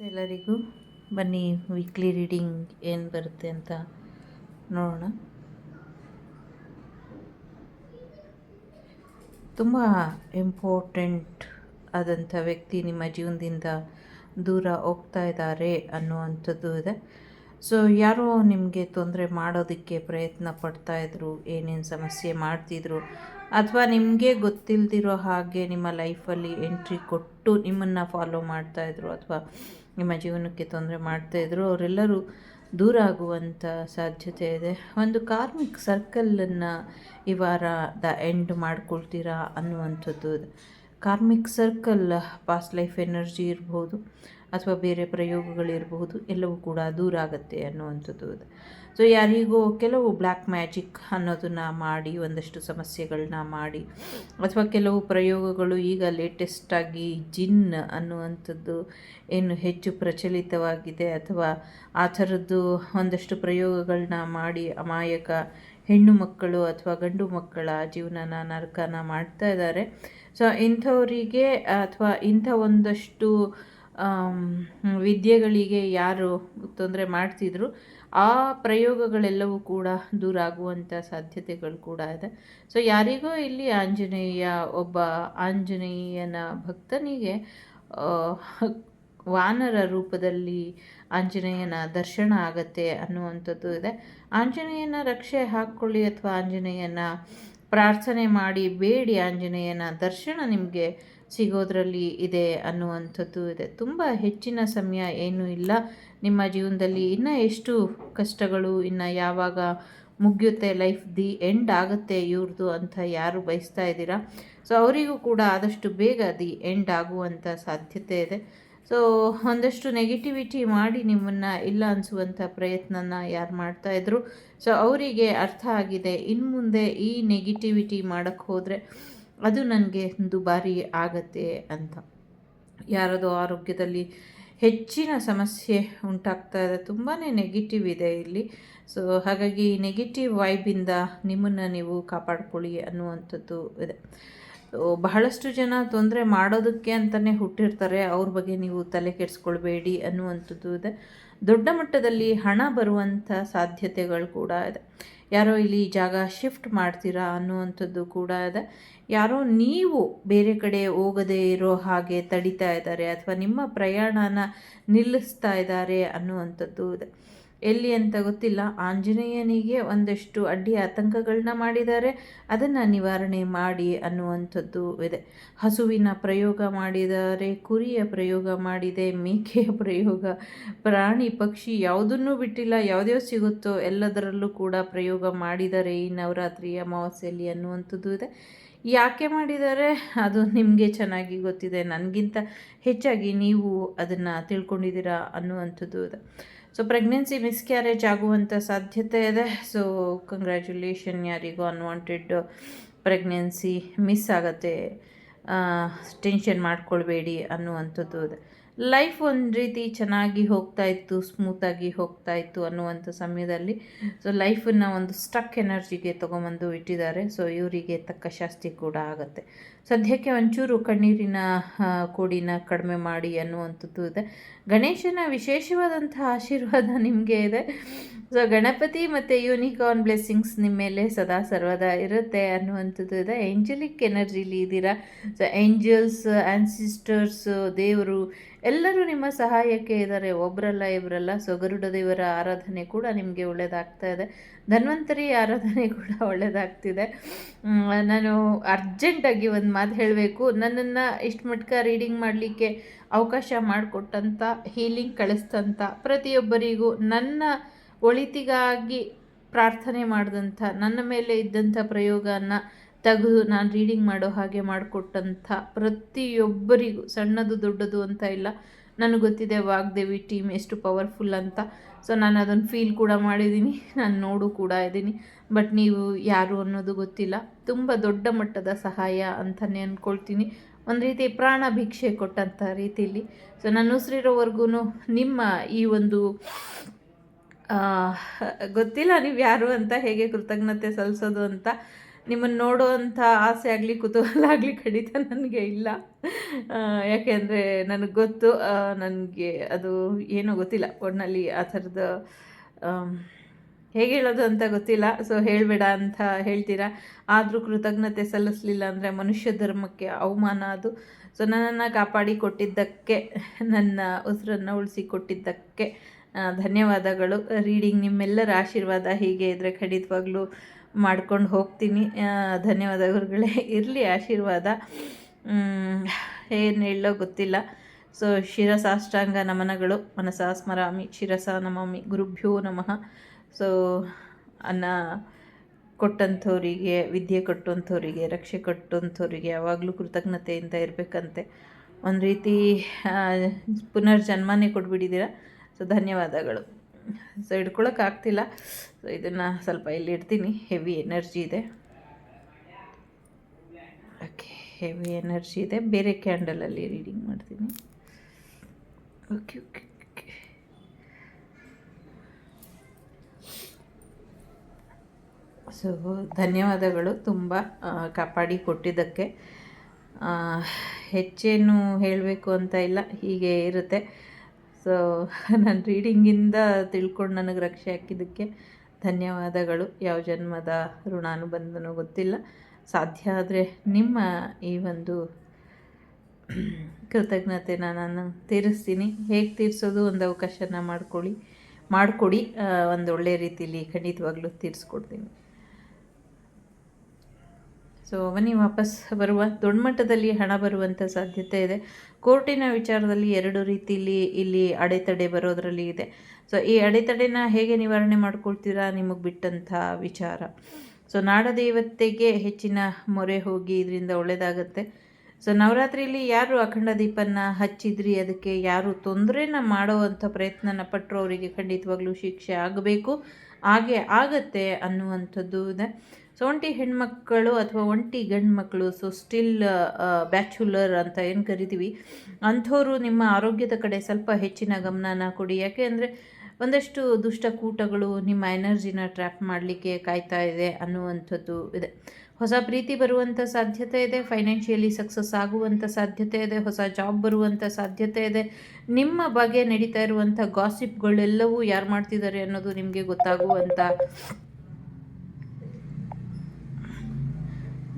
ಎಲ್ಲರಿಗೂ ಬನ್ನಿ weekly reading ಏನು ಬರುತ್ತೆ ಅಂತ ನೋಡೋಣ. ತುಂಬ ಇಂಪಾರ್ಟೆಂಟ್ ಆದಂಥ ವ್ಯಕ್ತಿ ನಿಮ್ಮ ಜೀವನದಿಂದ ದೂರ ಹೋಗ್ತಾ ಇದ್ದಾರೆ ಅನ್ನುವಂಥದ್ದು ಇದೆ. ಸೊ ಯಾರೋ ನಿಮಗೆ ತೊಂದರೆ ಮಾಡೋದಕ್ಕೆ ಪ್ರಯತ್ನ ಪಡ್ತಾಯಿದ್ರು ಏನೇನು ಸಮಸ್ಯೆ ಮಾಡ್ತಿದ್ರು, ಅಥವಾ ನಿಮಗೆ ಗೊತ್ತಿಲ್ಲದಿರೋ ಹಾಗೆ ನಿಮ್ಮ ಲೈಫಲ್ಲಿ ಎಂಟ್ರಿ ಕೊಟ್ಟು ನಿಮ್ಮನ್ನು ಫಾಲೋ ಮಾಡ್ತಾಯಿದ್ರು ಅಥವಾ ನಿಮ್ಮ ಜೀವನಕ್ಕೆ ತೊಂದರೆ ಮಾಡ್ತಾಯಿದ್ರು ಅವರೆಲ್ಲರೂ ದೂರ ಆಗುವಂಥ ಸಾಧ್ಯತೆ ಇದೆ. ಒಂದು ಕಾರ್ಮಿಕ್ ಸರ್ಕಲನ್ನು ಈ ವಾರ ದ ಎಂಡ್ ಮಾಡ್ಕೊಳ್ತೀರಾ ಅನ್ನುವಂಥದ್ದು. Karmic circle past life energy ಇರ್ಬೋದು, ಅಥವಾ ಬೇರೆ ಪ್ರಯೋಗಗಳಿರಬಹುದು ಎಲ್ಲವೂ ಕೂಡ ದೂರ ಆಗುತ್ತೆ ಅನ್ನುವಂಥದ್ದು. ಸೊ ಯಾರಿಗೂ ಕೆಲವು ಬ್ಲ್ಯಾಕ್ ಮ್ಯಾಜಿಕ್ ಅನ್ನೋದನ್ನು ಮಾಡಿ, ಒಂದಷ್ಟು ಸಮಸ್ಯೆಗಳನ್ನ ಮಾಡಿ, ಅಥವಾ ಕೆಲವು ಪ್ರಯೋಗಗಳು ಈಗ ಲೇಟೆಸ್ಟಾಗಿ ಜಿನ್ ಅನ್ನುವಂಥದ್ದು ಏನು ಹೆಚ್ಚು ಪ್ರಚಲಿತವಾಗಿದೆ ಅಥವಾ ಆ ಥರದ್ದು ಒಂದಷ್ಟು ಪ್ರಯೋಗಗಳನ್ನ ಮಾಡಿ ಅಮಾಯಕ ಹೆಣ್ಣು ಮಕ್ಕಳು ಅಥವಾ ಗಂಡು ಮಕ್ಕಳ ಜೀವನನ ನರಕನ ಮಾಡ್ತಾ ಇದ್ದಾರೆ. ಸೊ ಇಂಥವರಿಗೆ ಅಥವಾ ಇಂಥ ಒಂದಷ್ಟು ವಿದ್ಯೆಗಳಿಗೆ ಯಾರು ತೊಂದರೆ ಮಾಡ್ತಿದ್ರು ಆ ಪ್ರಯೋಗಗಳೆಲ್ಲವೂ ಕೂಡ ದೂರ ಆಗುವಂಥ ಸಾಧ್ಯತೆಗಳು ಕೂಡ ಇದೆ. ಸೊ ಯಾರಿಗೋ ಇಲ್ಲಿ ಆಂಜನೇಯ, ಒಬ್ಬ ಆಂಜನೇಯನ ಭಕ್ತನಿಗೆ ವಾನರ ರೂಪದಲ್ಲಿ ಆಂಜನೇಯನ ದರ್ಶನ ಆಗತ್ತೆ ಅನ್ನುವಂಥದ್ದು ಇದೆ. ಆಂಜನೇಯನ ರಕ್ಷೆ ಹಾಕ್ಕೊಳ್ಳಿ ಅಥವಾ ಆಂಜನೇಯನ ಪ್ರಾರ್ಥನೆ ಮಾಡಿ ಬೇಡಿ ಆಂಜನೇಯನ ದರ್ಶನ ನಿಮಗೆ ಸಿಗೋದ್ರಲ್ಲಿ ಇದೆ ಅನ್ನುವಂಥದ್ದು ಇದೆ. ತುಂಬ ಹೆಚ್ಚಿನ ಸಮಯ ಏನೂ ಇಲ್ಲ. ನಿಮ್ಮ ಜೀವನದಲ್ಲಿ ಇನ್ನೂ ಎಷ್ಟು ಕಷ್ಟಗಳು, ಇನ್ನು ಯಾವಾಗ ಮುಗಿಯುತ್ತೆ ಲೈಫ್ ದಿ ಎಂಡ್ ಆಗುತ್ತೆ ಇವ್ರದ್ದು ಅಂತ ಯಾರು ಬಯಸ್ತಾ ಇದ್ದೀರಾ? ಸೊ ಅವರಿಗೂ ಕೂಡ ಆದಷ್ಟು ಬೇಗ ದಿ ಎಂಡ್ ಆಗುವಂಥ ಸಾಧ್ಯತೆ ಇದೆ. ಸೊ ಒಂದಷ್ಟು ನೆಗೆಟಿವಿಟಿ ಮಾಡಿ ನಿಮ್ಮನ್ನು ಇಲ್ಲ ಅನಿಸುವಂಥ ಪ್ರಯತ್ನನ ಯಾರು ಮಾಡ್ತಾಯಿದ್ರು ಸೊ ಅವರಿಗೆ ಅರ್ಥ ಆಗಿದೆ. ಇನ್ನು ಮುಂದೆ ಈ ನೆಗೆಟಿವಿಟಿ ಮಾಡೋಕ್ಕೆ ಹೋದರೆ ಅದು ನನಗೆ ದುಬಾರಿ ಆಗತ್ತೆ ಅಂತ. ಯಾರದೋ ಆರೋಗ್ಯದಲ್ಲಿ ಹೆಚ್ಚಿನ ಸಮಸ್ಯೆ ಉಂಟಾಗ್ತಾ ಇದೆ. ತುಂಬಾ ನೆಗೆಟಿವ್ ಇದೆ ಇಲ್ಲಿ. ಸೊ ಹಾಗಾಗಿ ನೆಗೆಟಿವ್ ವೈಬಿಂದ ನಿಮ್ಮನ್ನು ನೀವು ಕಾಪಾಡ್ಕೊಳ್ಳಿ ಅನ್ನುವಂಥದ್ದು ಇದೆ. ಬಹಳಷ್ಟು ಜನ ತೊಂದರೆ ಮಾಡೋದಕ್ಕೆ ಅಂತಲೇ ಹುಟ್ಟಿರ್ತಾರೆ. ಅವ್ರ ಬಗ್ಗೆ ನೀವು ತಲೆ ಕೆಡಿಸ್ಕೊಳ್ಬೇಡಿ ಅನ್ನುವಂಥದ್ದು ಇದೆ. ದೊಡ್ಡ ಮಟ್ಟದಲ್ಲಿ ಹಣ ಬರುವಂಥ ಸಾಧ್ಯತೆಗಳು ಕೂಡ ಇದೆ. ಯಾರೋ ಇಲ್ಲಿ ಜಾಗ ಶಿಫ್ಟ್ ಮಾಡ್ತೀರಾ ಅನ್ನುವಂಥದ್ದು ಕೂಡ ಇದೆ. ಯಾರೋ ನೀವು ಬೇರೆ ಕಡೆ ಹೋಗದೇ ಇರೋ ಹಾಗೆ ತಡಿತಾ ಇದ್ದಾರೆ ಅಥವಾ ನಿಮ್ಮ ಪ್ರಯಾಣನ ನಿಲ್ಲಿಸ್ತಾ ಇದ್ದಾರೆ ಅನ್ನುವಂಥದ್ದು ಇದೆ. ಎಲ್ಲಿ ಅಂತ ಗೊತ್ತಿಲ್ಲ. ಆಂಜನೇಯನಿಗೆ ಒಂದಷ್ಟು ಅಡ್ಡಿ ಆತಂಕಗಳನ್ನ ಮಾಡಿದ್ದಾರೆ. ಅದನ್ನು ನಿವಾರಣೆ ಮಾಡಿ ಅನ್ನುವಂಥದ್ದು ಇದೆ. ಹಸುವಿನ ಪ್ರಯೋಗ ಮಾಡಿದ್ದಾರೆ, ಕುರಿಯ ಪ್ರಯೋಗ ಮಾಡಿದೆ, ಮೇಕೆಯ ಪ್ರಯೋಗ, ಪ್ರಾಣಿ, ಪಕ್ಷಿ ಯಾವುದನ್ನೂ ಬಿಟ್ಟಿಲ್ಲ. ಯಾವುದ್ಯಾವ ಸಿಗುತ್ತೋ ಎಲ್ಲದರಲ್ಲೂ ಕೂಡ ಪ್ರಯೋಗ ಮಾಡಿದ್ದಾರೆ ಈ ನವರಾತ್ರಿ ಅಮಾವಾಸ್ಯೆಯಲ್ಲಿ ಅನ್ನುವಂಥದ್ದು ಇದೆ. ಯಾಕೆ ಮಾಡಿದ್ದಾರೆ? ಅದು ನಿಮಗೆ ಚೆನ್ನಾಗಿ ಗೊತ್ತಿದೆ. ನನಗಿಂತ ಹೆಚ್ಚಾಗಿ ನೀವು ಅದನ್ನು ತಿಳ್ಕೊಂಡಿದ್ದೀರಾ ಅನ್ನುವಂಥದ್ದು ಇದೆ. ಸೊ ಪ್ರೆಗ್ನೆನ್ಸಿ ಮಿಸ್ಕ್ಯಾರೇಜ್ ಆಗುವಂಥ ಸಾಧ್ಯತೆ ಇದೆ. ಸೊ ಕಂಗ್ರ್ಯಾಚುಲೇಷನ್ ಯಾರಿಗೂ ಅನ್ವಾಂಟೆಡ್ ಪ್ರೆಗ್ನೆನ್ಸಿ ಮಿಸ್ ಆಗುತ್ತೆ. ಟೆನ್ಷನ್ ಮಾಡ್ಕೊಳ್ಬೇಡಿ ಅನ್ನುವಂಥದ್ದು ಇದೆ. ಲೈಫ್ ಒಂದು ರೀತಿ ಚೆನ್ನಾಗಿ ಹೋಗ್ತಾ ಇತ್ತು ಸ್ಮೂತಾಗಿ ಹೋಗ್ತಾ ಇತ್ತು ಅನ್ನುವಂಥ ಸಮಯದಲ್ಲಿ. ಸೊ ಲೈಫನ್ನು ಒಂದು ಸ್ಟಕ್ ಎನರ್ಜಿಗೆ ತೊಗೊಂಬಂದು ಇಟ್ಟಿದ್ದಾರೆ. ಸೊ ಇವರಿಗೆ ತಕ್ಕ ಶಾಸ್ತಿ ಕೂಡ ಆಗುತ್ತೆ. ಸದ್ಯಕ್ಕೆ ಒಂಚೂರು ಕಣ್ಣೀರಿನ ಕೂಡಿನ ಕಡಿಮೆ ಮಾಡಿ ಅನ್ನುವಂಥದ್ದು ಇದೆ. ಗಣೇಶನ ವಿಶೇಷವಾದಂಥ ಆಶೀರ್ವಾದ ನಿಮಗೆ ಇದೆ. ಸೊ ಗಣಪತಿ ಮತ್ತು ಯೂನಿಕಾರ್ನ್ ಬ್ಲೆಸ್ಸಿಂಗ್ಸ್ ನಿಮ್ಮ ಮೇಲೆ ಸದಾ ಸರ್ವದಾ ಇರುತ್ತೆ ಅನ್ನುವಂಥದ್ದು ಇದೆ. ಏಂಜಲಿಕ್ ಎನರ್ಜಿಲಿ ಇದ್ದೀರಾ? ಸೊ ಏಂಜಲ್ಸ್ ಆ್ಯನ್ಸಿಸ್ಟರ್ಸ್ ದೇವರು ಎಲ್ಲರೂ ನಿಮ್ಮ ಸಹಾಯಕ್ಕೆ ಇದ್ದಾರೆ. ಒಬ್ಬರಲ್ಲ ಇಬ್ಬರಲ್ಲ ಸೊಗರುಡ ದೇವರ ಆರಾಧನೆ ಕೂಡ ನಿಮಗೆ ಒಳ್ಳೆಯದಾಗ್ತಾ ಇದೆ. ಧನ್ವಂತರಿ ಆರಾಧನೆ ಕೂಡ ಒಳ್ಳೆಯದಾಗ್ತಿದೆ ನಾನು ಅರ್ಜೆಂಟಾಗಿ ಒಂದು ಮಾತು ಹೇಳಬೇಕು. ನನ್ನನ್ನು ಇಷ್ಟು ಮಟ್ಕ ರೀಡಿಂಗ್ ಮಾಡಲಿಕ್ಕೆ ಅವಕಾಶ ಮಾಡಿಕೊಟ್ಟಂಥ ಹೀಲಿಂಗ್ ಕಳಿಸ್ತಂಥ ಪ್ರತಿಯೊಬ್ಬರಿಗೂ ನನ್ನ ಒಳಿತಿಗಾಗಿ ಪ್ರಾರ್ಥನೆ ಮಾಡಿದಂಥ, ನನ್ನ ಮೇಲೆ ಇದ್ದಂಥ ಪ್ರಯೋಗನ ತೆಗೆದು ನಾನು ರೀಡಿಂಗ್ ಮಾಡೋ ಹಾಗೆ ಮಾಡಿಕೊಟ್ಟಂಥ ಪ್ರತಿಯೊಬ್ಬರಿಗೂ, ಸಣ್ಣದು ದೊಡ್ಡದು ಅಂತ ಇಲ್ಲ, ನನಗೆ ಗೊತ್ತಿದೆ ವಾಗ್ದೇವಿ ಟೀಮ್ ಎಷ್ಟು ಪವರ್ಫುಲ್ ಅಂತ. ಸೊ ನಾನು ಅದನ್ನು ಫೀಲ್ ಕೂಡ ಮಾಡಿದ್ದೀನಿ ನಾನು ನೋಡು ಕೂಡ ಇದ್ದೀನಿ ಬಟ್ ನೀವು ಯಾರು ಅನ್ನೋದು ಗೊತ್ತಿಲ್ಲ. ತುಂಬ ದೊಡ್ಡ ಮಟ್ಟದ ಸಹಾಯ ಅಂತಲೇ ಅಂದ್ಕೊಳ್ತೀನಿ ಒಂದು ರೀತಿ ಪ್ರಾಣ ಭಿಕ್ಷೆ ಕೊಟ್ಟಂಥ ರೀತಿಯಲ್ಲಿ ಸೊ ನಾನು ಉಸಿರಿರೋವರೆಗೂ ನಿಮ್ಮ ಈ ಒಂದು ಗೊತ್ತಿಲ್ಲ ನೀವು ಯಾರು ಅಂತ, ಹೇಗೆ ಕೃತಜ್ಞತೆ ಸಲ್ಲಿಸೋದು ಅಂತ. ನಿಮ್ಮನ್ನು ನೋಡುವಂಥ ಆಸೆ ಆಗಲಿ, ಕುತೂಹಲ ಆಗಲಿ ಖಂಡಿತ ನನಗೆ ಇಲ್ಲ. ಯಾಕೆಂದರೆ ನನಗೆ ಗೊತ್ತು ನನಗೆ ಅದು ಏನೂ ಗೊತ್ತಿಲ್ಲ. ಒಟ್ಟಿನಲ್ಲಿ ಆ ಥರದ ಹೇಗೆ ಹೇಳೋದು ಅಂತ ಗೊತ್ತಿಲ್ಲ. ಸೊ ಹೇಳಬೇಡ ಅಂತ ಹೇಳ್ತೀರಾ? ಆದರೂ ಕೃತಜ್ಞತೆ ಸಲ್ಲಿಸಲಿಲ್ಲ ಅಂದರೆ ಮನುಷ್ಯ ಧರ್ಮಕ್ಕೆ ಅವಮಾನ ಅದು. ಸೊ ನನ್ನನ್ನು ಕಾಪಾಡಿ ಕೊಟ್ಟಿದ್ದಕ್ಕೆ, ನನ್ನ ಉಸಿರನ್ನು ಉಳಿಸಿ ಕೊಟ್ಟಿದ್ದಕ್ಕೆ ಧನ್ಯವಾದಗಳು. ರೀಡಿಂಗ್ ನಿಮ್ಮೆಲ್ಲರ ಆಶೀರ್ವಾದ ಹೀಗೆ ಇದ್ದರೆ ಖಂಡಿತವಾಗ್ಲೂ ಮಾಡ್ಕೊಂಡು ಹೋಗ್ತೀನಿ. ಧನ್ಯವಾದ ಗುರುಗಳೇ ಇರಲಿ, ಆಶೀರ್ವಾದ. ಏನು ಹೇಳೋ ಗೊತ್ತಿಲ್ಲ. ಸೊ ಶಿರಸಾಷ್ಟಾಂಗ ನಮನಗಳು. ಮನಸ ಸ್ಮರಾಮಿ. ಶಿರಸ ನಮಾಮಿ. ಗುರುಭ್ಯೋ ನಮಃ. ಸೊ ಅನ್ನ ಕೊಟ್ಟಂಥವರಿಗೆ ವಿದ್ಯೆ ಕೊಟ್ಟಂಥವರಿಗೆ ರಕ್ಷೆ ಕೊಟ್ಟಂಥವರಿಗೆ ಯಾವಾಗಲೂ ಕೃತಜ್ಞತೆಯಿಂದ ಇರಬೇಕಂತೆ. ಒಂದು ರೀತಿ ಪುನರ್ಜನ್ಮನೇ ಕೊಟ್ಬಿಟ್ಟಿದ್ದೀರ. ಸೊ ಧನ್ಯವಾದಗಳು. ಸೊ ಹಿಡ್ಕೊಳಕ್ಕಾಗ್ತಿಲ್ಲ ಸೊ ಇದನ್ನು ಸ್ವಲ್ಪ ಇಲ್ಲಿ ಇಡ್ತೀನಿ. ಹೆವಿ ಎನರ್ಜಿ ಇದೆ. ಓಕೆ ಹೆವಿ ಎನರ್ಜಿ ಇದೆ. ಬೇರೆ ಕ್ಯಾಂಡಲಲ್ಲಿ ರೀಡಿಂಗ್ ಮಾಡ್ತೀನಿ. ಓಕೆ ಓಕೆ ಓಕೆ ಸೊ ಧನ್ಯವಾದಗಳು ತುಂಬ ಕಾಪಾಡಿ ಕೊಟ್ಟಿದ್ದಕ್ಕೆ. ಹೆಚ್ಚೇನು ಹೇಳಬೇಕು ಅಂತ ಇಲ್ಲ. ಹೀಗೆ ಇರುತ್ತೆ. ಸೊ ನನ್ನ ರೀಡಿಂಗಿಂದ ತಿಳ್ಕೊಂಡು ನನಗೆ ರಕ್ಷೆ ಹಾಕಿದ್ದಕ್ಕೆ ಧನ್ಯವಾದಗಳು. ಯಾವ ಜನ್ಮದ ಋಣಾನುಬಂಧನೂ ಗೊತ್ತಿಲ್ಲ. ಸಾಧ್ಯ ಆದರೆ ನಿಮ್ಮ ಈ ಒಂದು ಕೃತಜ್ಞತೆನ ನಾನು ತೀರಿಸ್ತೀನಿ. ಹೇಗೆ ತೀರಿಸೋದು ಒಂದು ಅವಕಾಶನ ಮಾಡ್ಕೊಳ್ಳಿ, ಮಾಡಿಕೊಡಿ. ಒಂದು ಒಳ್ಳೆ ರೀತಿಯಲ್ಲಿ ಖಂಡಿತವಾಗ್ಲೂ ತೀರಿಸ್ಕೊಡ್ತೀನಿ. ಸೊ ಅವನಿ ವಾಪಸ್ ಬರುವ ದೊಡ್ಡ ಮಟ್ಟದಲ್ಲಿ ಹಣ ಬರುವಂಥ ಸಾಧ್ಯತೆ ಇದೆ. ಕೋರ್ಟಿನ ವಿಚಾರದಲ್ಲಿ ಎರಡು ರೀತಿಯಲ್ಲಿ ಇಲ್ಲಿ ಅಡೆತಡೆ ಬರೋದರಲ್ಲಿ ಇದೆ. ಸೊ ಈ ಅಡೆತಡೆನ ಹೇಗೆ ನಿವಾರಣೆ ಮಾಡ್ಕೊಳ್ತೀರಾ? ನಿಮಗೆ ಬಿಟ್ಟಂಥ ವಿಚಾರ. ಸೊ ನಾಡದೇವತೆಗೆ ಹೆಚ್ಚಿನ ಮೊರೆ ಹೋಗಿ ಇದರಿಂದ ಒಳ್ಳೆಯದಾಗುತ್ತೆ ಸೊ ನವರಾತ್ರಿಯಲ್ಲಿ ಯಾರು ಅಖಂಡ ದೀಪನ ಹಚ್ಚಿದ್ರಿ? ಅದಕ್ಕೆ ಯಾರು ತೊಂದರೆನ ಮಾಡೋವಂಥ ಪ್ರಯತ್ನನ ಪಟ್ಟರು ಅವರಿಗೆ ಖಂಡಿತವಾಗ್ಲೂ ಶಿಕ್ಷೆ ಆಗಬೇಕು. ಹಾಗೆ ಆಗತ್ತೆ ಅನ್ನುವಂಥದ್ದು ಇದೆ. ಸೊ ಒಂಟಿ ಹೆಣ್ಮಕ್ಕಳು ಅಥವಾ ಒಂಟಿ ಗಂಡು ಮಕ್ಕಳು ಸೊ ಸ್ಟಿಲ್ ಬ್ಯಾಚುಲರ್ ಅಂತ ಏನು ಕರಿತೀವಿ, ಅಂಥವರು ನಿಮ್ಮ ಆರೋಗ್ಯದ ಕಡೆ ಸ್ವಲ್ಪ ಹೆಚ್ಚಿನ ಗಮನನ ಕೊಡಿ. ಯಾಕೆ ಅಂದರೆ ಒಂದಷ್ಟು ದುಷ್ಟಕೂಟಗಳು ನಿಮ್ಮ ಎನರ್ಜಿನ ಟ್ರ್ಯಾಪ್ ಮಾಡಲಿಕ್ಕೆ ಕಾಯ್ತಾ ಇದೆ ಅನ್ನುವಂಥದ್ದು ಇದೆ. ಹೊಸ ಪ್ರೀತಿ ಬರುವಂಥ ಸಾಧ್ಯತೆ ಇದೆ ಫೈನಾನ್ಷಿಯಲಿ ಸಕ್ಸಸ್ ಆಗುವಂಥ ಸಾಧ್ಯತೆ ಇದೆ, ಹೊಸ ಜಾಬ್ ಬರುವಂಥ ಸಾಧ್ಯತೆ ಇದೆ. ನಿಮ್ಮ ಬಗ್ಗೆ ನಡೀತಾ ಇರುವಂಥ ಗಾಸಿಪ್ಗಳೆಲ್ಲವೂ ಯಾರು ಮಾಡ್ತಿದ್ದಾರೆ ಅನ್ನೋದು ನಿಮಗೆ ಗೊತ್ತಾಗುವಂಥ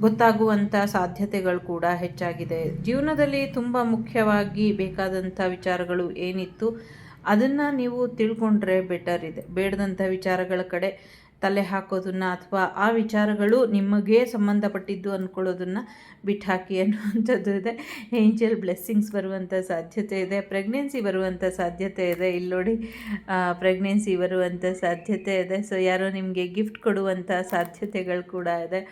ಗೊತ್ತಾಗುವಂಥ ಸಾಧ್ಯತೆಗಳು ಕೂಡ ಹೆಚ್ಚಾಗಿದೆ. ಜೀವನದಲ್ಲಿ ತುಂಬ ಮುಖ್ಯವಾಗಿ ಬೇಕಾದಂಥ ವಿಚಾರಗಳು ಏನಿತ್ತು, ಅದನ್ನು ನೀವು ತಿಳ್ಕೊಂಡ್ರೆ ಬೆಟರ್ ಇದೆ. ಬೇಡದಂಥ ವಿಚಾರಗಳ ಕಡೆ ತಲೆ ಹಾಕೋದನ್ನು ಅಥವಾ ಆ ವಿಚಾರಗಳು ನಿಮಗೆ ಸಂಬಂಧಪಟ್ಟಿದ್ದು ಅಂದ್ಕೊಳ್ಳೋದನ್ನು ಬಿಟ್ಟಾಕಿ ಅನ್ನುವಂಥದ್ದು ಇದೆ. ಏಂಜಲ್ ಬ್ಲೆಸ್ಸಿಂಗ್ಸ್ ಬರುವಂಥ ಸಾಧ್ಯತೆ ಇದೆ, ಪ್ರೆಗ್ನೆನ್ಸಿ ಬರುವಂಥ ಸಾಧ್ಯತೆ ಇದೆ. ಇಲ್ಲಿ ನೋಡಿ ಪ್ರೆಗ್ನೆನ್ಸಿ ಬರುವಂಥ ಸಾಧ್ಯತೆ ಇದೆ. ಸೊ ಯಾರೋ ನಿಮಗೆ ಗಿಫ್ಟ್ ಕೊಡುವಂಥ ಸಾಧ್ಯತೆಗಳು ಕೂಡ ಇದೆ.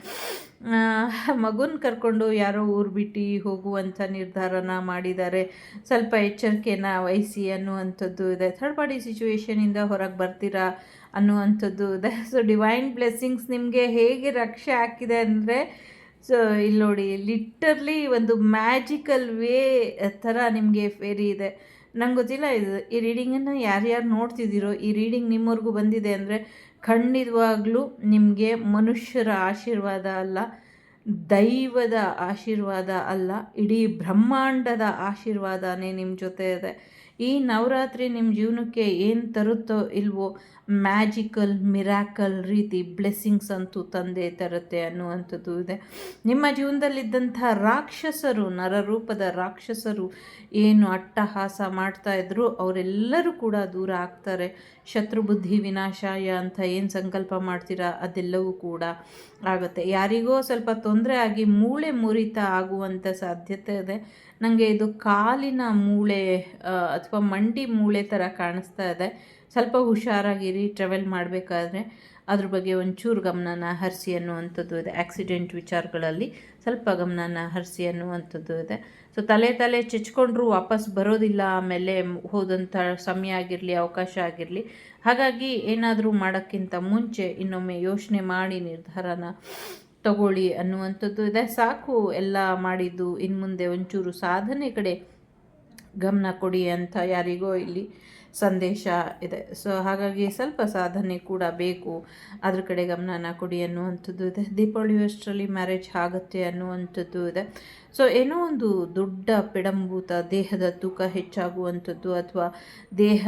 ಮಗುನ ಕರ್ಕೊಂಡು ಯಾರೋ ಊರು ಬಿಟ್ಟು ಹೋಗುವಂಥ ನಿರ್ಧಾರನ ಮಾಡಿದ್ದಾರೆ. ಸ್ವಲ್ಪ ಎಚ್ಚರಿಕೆನ ವಹಿಸಿ ಅನ್ನುವಂಥದ್ದು ಇದೆ. ಥರ್ಡ್ ಪಾರ್ಟಿ ಸಿಚುವೇಶನಿಂದ ಹೊರಗೆ ಬರ್ತೀರಾ? ಅನ್ನುವಂಥದ್ದು. ಇದೆ ಸೊ ಡಿವೈನ್ ಬ್ಲೆಸ್ಸಿಂಗ್ಸ್ ನಿಮಗೆ ಹೇಗೆ ರಕ್ಷೆ ಹಾಕಿದೆ ಅಂದರೆ ಸೊ ಇಲ್ಲಿ ನೋಡಿ ಲಿಟರ್ಲಿ ಒಂದು ಮ್ಯಾಜಿಕಲ್ ವೇ ಥರ ನಿಮಗೆ ಫೇರಿ ಇದೆ. ನಂಗೆ ಗೊತ್ತಿಲ್ಲ, ಇದು ಈ ರೀಡಿಂಗನ್ನು ಯಾರ್ಯಾರು ನೋಡ್ತಿದ್ದೀರೋ, ಈ ರೀಡಿಂಗ್ ನಿಮ್ಮವ್ರಿಗೂ ಬಂದಿದೆ ಅಂದರೆ, ಖಂಡಿತವಾಗ್ಲೂ ನಿಮಗೆ ಮನುಷ್ಯರ ಆಶೀರ್ವಾದ ಅಲ್ಲ. ದೈವದ ಆಶೀರ್ವಾದ ಅಲ್ಲ, ಇಡೀ ಬ್ರಹ್ಮಾಂಡದ ಆಶೀರ್ವಾದನೇ ನಿಮ್ಮ ಜೊತೆ ಇದೆ ಈ ನವರಾತ್ರಿ ನಿಮ್ಮ ಜೀವನಕ್ಕೆ ಏನು ತರುತ್ತೋ ಇಲ್ವೋ, ಮ್ಯಾಜಿಕಲ್, ಮಿರಾಕಲ್ ರೀತಿ ಬ್ಲೆಸ್ಸಿಂಗ್ಸ್ ಅಂತೂ ತಂದೆ ತರುತ್ತೆ ಅನ್ನುವಂಥದ್ದು ಇದೆ. ನಿಮ್ಮ ಜೀವನದಲ್ಲಿದ್ದಂಥ ರಾಕ್ಷಸರು, ನರರೂಪದ ರಾಕ್ಷಸರು ಏನು ಅಟ್ಟಹಾಸ ಮಾಡ್ತಾ ಇದ್ರು ಅವರೆಲ್ಲರೂ ಕೂಡ ದೂರ ಆಗ್ತಾರೆ. ಶತ್ರು ಬುದ್ಧಿ ವಿನಾಶಾಯ ಅಂತ ಏನು ಸಂಕಲ್ಪ ಮಾಡ್ತೀರಾ? ಅದೆಲ್ಲವೂ ಕೂಡ ಆಗುತ್ತೆ. ಯಾರಿಗೋ ಸ್ವಲ್ಪ ತೊಂದರೆ ಆಗಿ ಮೂಳೆ ಮುರಿತ ಆಗುವಂಥ ಸಾಧ್ಯತೆ ಇದೆ. ನನಗೆ ಇದು ಕಾಲಿನ ಮೂಳೆ ಅಥವಾ ಮಂಡಿ ಮೂಳೆ ಥರ ಕಾಣಿಸ್ತಾ ಇದೆ. ಸ್ವಲ್ಪ ಹುಷಾರಾಗಿರಿ ಟ್ರಾವೆಲ್ ಮಾಡಬೇಕಾದ್ರೆ. ಅದ್ರ ಬಗ್ಗೆ ಒಂಚೂರು ಗಮನನ ಹರಿಸಿ ಅನ್ನುವಂಥದ್ದು ಇದೆ. ಆಕ್ಸಿಡೆಂಟ್ ವಿಚಾರಗಳಲ್ಲಿ ಸ್ವಲ್ಪ ಗಮನನ ಹರಿಸಿ ಅನ್ನುವಂಥದ್ದು ಇದೆ. ಸೊ ತಲೆ ತಲೆ ಚಚ್ಕೊಂಡ್ರೂ ವಾಪಸ್ ಬರೋದಿಲ್ಲ, ಆಮೇಲೆ ಹೋದಂಥ ಸಮಯ ಆಗಿರಲಿ, ಅವಕಾಶ ಆಗಿರಲಿ. ಹಾಗಾಗಿ ಏನಾದರೂ ಮಾಡೋಕ್ಕಿಂತ ಮುಂಚೆ ಇನ್ನೊಮ್ಮೆ ಯೋಚನೆ ಮಾಡಿ ನಿರ್ಧಾರನ ತಗೊಳ್ಳಿ ಅನ್ನುವಂಥದ್ದು ಇದೆ. ಸಾಕು, ಎಲ್ಲ ಮಾಡಿದ್ದು ಇನ್ನು ಮುಂದೆ ಒಂಚೂರು ಸಾಧನೆ ಕಡೆ ಗಮನ ಕೊಡಿ ಅಂತ ಯಾರಿಗೋ ಇಲ್ಲಿ ಸಂದೇಶ ಇದೆ. ಸೊ ಹಾಗಾಗಿ ಸ್ವಲ್ಪ ಸಾಧನೆ ಕೂಡ ಬೇಕು. ಅದ್ರ ಕಡೆ ಗಮನನ ಕೊಡಿ ಅನ್ನುವಂಥದ್ದು ಇದೆ. ದೀಪಾವಳಿ ಅಷ್ಟರಲ್ಲಿ ಮ್ಯಾರೇಜ್ ಆಗುತ್ತೆ ಅನ್ನುವಂಥದ್ದು ಇದೆ. ಸೊ ಏನೋ ಒಂದು ದೊಡ್ಡ ಪಿಡಂಭೂತ ದೇಹದ ತೂಕ ಹೆಚ್ಚಾಗುವಂಥದ್ದು ಅಥವಾ ದೇಹ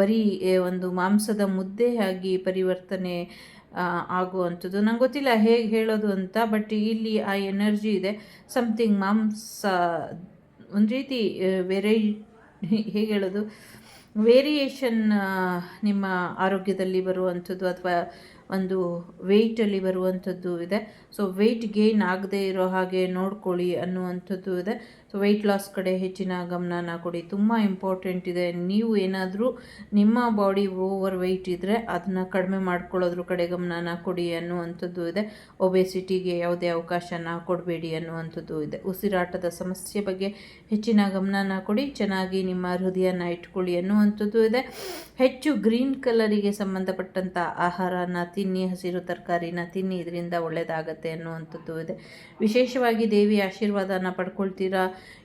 ಬರೀ ಒಂದು ಮಾಂಸದ ಮುದ್ದೆಯಾಗಿ ಪರಿವರ್ತನೆ ಆಗುವಂಥದ್ದು. ನಂಗೆ ಗೊತ್ತಿಲ್ಲ ಹೇಗೆ ಹೇಳೋದು ಅಂತ ಬಟ್ ಇಲ್ಲಿ ಆ ಎನರ್ಜಿ ಇದೆ. ಸಮಥಿಂಗ್ ಮಾಂಸ, ಒಂದು ರೀತಿ ವೆರೈ ಹೇಗೆ ಹೇಳೋದು. ವೇರಿಯೇಷನ್ ನಿಮ್ಮ ಆರೋಗ್ಯದಲ್ಲಿ ಬರುವಂಥದ್ದು ಅಥವಾ ಒಂದು ವೆಯ್ಟಲ್ಲಿ ಬರುವಂಥದ್ದು ಇದೆ. ಸೊ ವೆಯ್ಟ್ ಗೇನ್ ಆಗದೇ ಇರೋ ಹಾಗೆ ನೋಡ್ಕೊಳ್ಳಿ ಅನ್ನುವಂಥದ್ದು ಇದೆ. ವೆಯ್ಟ್ ಲಾಸ್ ಕಡೆ ಹೆಚ್ಚಿನ ಗಮನನ ಕೊಡಿ. ತುಂಬ ಇಂಪಾರ್ಟೆಂಟ್ ಇದೆ. ನೀವು ಏನಾದರೂ ನಿಮ್ಮ ಬಾಡಿ ಓವರ್ ವೆಯ್ಟ್ ಇದ್ದರೆ ಅದನ್ನು ಕಡಿಮೆ ಮಾಡ್ಕೊಳ್ಳೋದ್ರ ಕಡೆ ಗಮನನ ಕೊಡಿ ಅನ್ನುವಂಥದ್ದು ಇದೆ. ಒಬೆಸಿಟಿಗೆ ಯಾವುದೇ ಅವಕಾಶನ ಕೊಡಬೇಡಿ ಅನ್ನುವಂಥದ್ದು ಇದೆ. ಉಸಿರಾಟದ ಸಮಸ್ಯೆ ಬಗ್ಗೆ ಹೆಚ್ಚಿನ ಗಮನನ ಕೊಡಿ. ಚೆನ್ನಾಗಿ ನಿಮ್ಮ ಹೃದಯನ ಇಟ್ಕೊಳ್ಳಿ ಅನ್ನುವಂಥದ್ದು ಇದೆ. ಹೆಚ್ಚು ಗ್ರೀನ್ ಕಲರಿಗೆ ಸಂಬಂಧಪಟ್ಟಂಥ ಆಹಾರನ ತಿನ್ನಿ, ಹಸಿರು ತರಕಾರಿನ ತಿನ್ನಿ, ಇದರಿಂದ ಒಳ್ಳೆಯದಾಗತ್ತೆ ಅನ್ನುವಂಥದ್ದು ಇದೆ. ವಿಶೇಷವಾಗಿ ದೇವಿ ಆಶೀರ್ವಾದನ ಪಡ್ಕೊಳ್ತೀರಾ?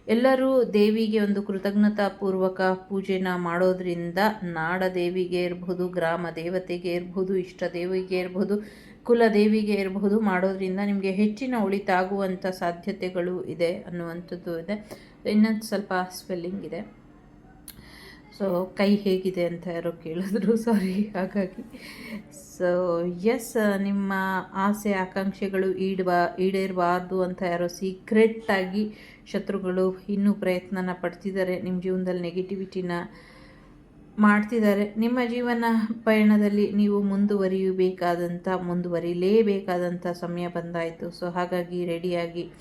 ಎಲ್ಲರೂ ದೇವಿಗೆ ಒಂದು ಕೃತಜ್ಞತಾ ಪೂರ್ವಕ ಪೂಜೆನ ಮಾಡೋದ್ರಿಂದ ನಾಡ ದೇವಿಗೆ ಇರ್ಬೋದು, ಗ್ರಾಮ ದೇವತೆಗೆ ಇರಬಹುದು ಇಷ್ಟ ದೇವಿಗೆ ಇರಬಹುದು ಕುಲ ದೇವಿಗೆ ಇರಬಹುದು ಮಾಡೋದ್ರಿಂದ ನಿಮಗೆ ಹೆಚ್ಚಿನ ಉಳಿತಾಗುವಂಥ ಸಾಧ್ಯತೆಗಳು ಇದೆ ಅನ್ನುವಂಥದ್ದು ಇದೆ. ಇನ್ನೊಂದು ಸ್ವಲ್ಪ ಸ್ವೆಲ್ಲಿಂಗ್ ಇದೆ. ಸೊ ಕೈ ಹೇಗಿದೆ ಅಂತ ಯಾರೋ ಕೇಳಿದ್ರು. ಸಾರಿ ಹಾಗಾಗಿ. ಸೊ ಎಸ್ ನಿಮ್ಮ ಆಸೆ, ಆಕಾಂಕ್ಷೆಗಳು ಈಡ್ಬಾ, ಈಡೇರಬಾರ್ದು ಅಂತ ಯಾರೋ ಸೀಕ್ರೆಟ್ಟಾಗಿ ಶತ್ರುಗಳು ಇನ್ನೂ ಪ್ರಯತ್ನನ ಪಡ್ತಿದ್ದಾರೆ. ನಿಮ್ಮ ಜೀವನದಲ್ಲಿ ನೆಗೆಟಿವಿಟಿನ ಮಾಡ್ತಿದ್ದಾರೆ. ನಿಮ್ಮ ಜೀವನ ಪಯಣದಲ್ಲಿ ನೀವು ಮುಂದುವರಿಯಬೇಕಾದಂಥ, ಮುಂದುವರಿಲೇಬೇಕಾದಂಥ ಸಮಯ ಬಂದಾಯಿತು. ಸೊ ಹಾಗಾಗಿ ರೆಡಿಯಾಗಿ